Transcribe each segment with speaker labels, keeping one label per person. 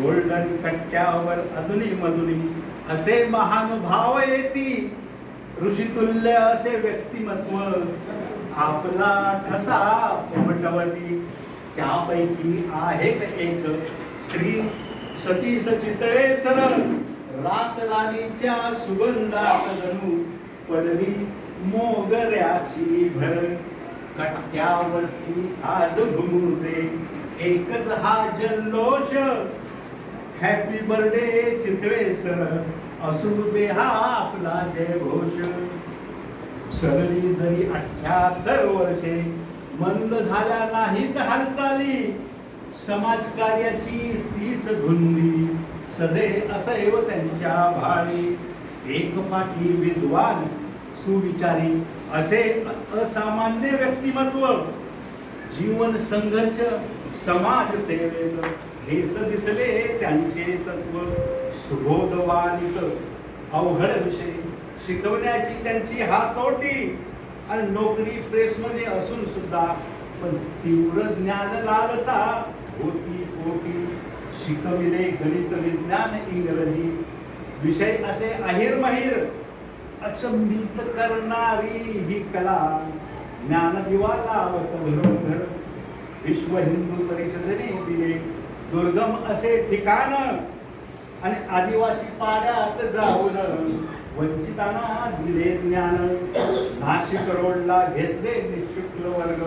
Speaker 1: Golden कट्ट्यावर अधुनी मधुनी असे महानुभाव येती. ऋषितुल्य असे व्यक्तिमत्व. आपला ठसा उमटवती त्यापैकी आहेत एक श्री सतीश चितळे सर रात राणीच्या सुगंधात जणू पडली मोगऱ्याची भर. कट्ट्यावरती आज घुमुरते एकच हा जल्लोष. हॅपी बर्थडे चितळे सर असू दे हा आपला जय घोष सरली जरी अठ्याहत्तर वर्षे मंद झाल्या नाहीत हालचाली. समाजकार्याची तीच धुंदी. सदे असैव त्यांच्या भाळी. एक पाठी विद्वान सुविचारी असे असामान्य व्यक्तिमत्व. जीवन संघर्ष समाज सेवेचं. हेच दिसले त्यांचे तत्व सुबोधवानिक अवघड विषय. शिकवण्याची त्यांची हातोटी आणि नोकरी प्रेसमध्ये असून सुद्धा पण तीव्र ज्ञान लालसा होती पोटी. शिकविले गणित विज्ञान इंग्रजी. विषय असे अहिर महिर अचंबित करणारी ही कला ज्ञानदिवा लावत घरोघर. विश्व हिंदू परिषदेने दिले दुर्गम असे ठिकाण आणि आदिवासी पाड्यात जाऊन वंचितांना दिले ज्ञान. नाशिक रोडला घेतले निशुल्क वर्ग.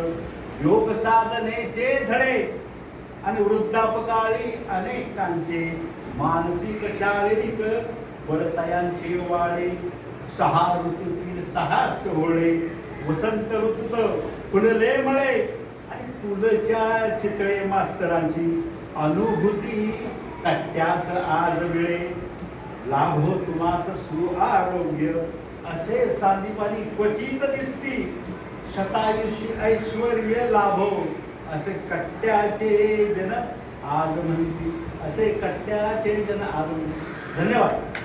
Speaker 1: योग साधनेचे धडे आणि वृद्धापकाळी अनेकांचे मानसिक शारीरिक बळतयांचे वाडे सहा ऋतूतील सहा सोहळे. वसंत ऋतूत फुलले मळे आणि तुलच्या चित्रे मास्तरांची. अनुभूती कट्ट्यास आज मिळे. लाभो तुम्हास सुआरोग्य. असे सांदीपानी क्वचित दिसती. शतायुषी ऐश्वर्य लाभो. असे कट्ट्याचे जन आज म्हणती असे कट्ट्याचे जन आज धन्यवाद.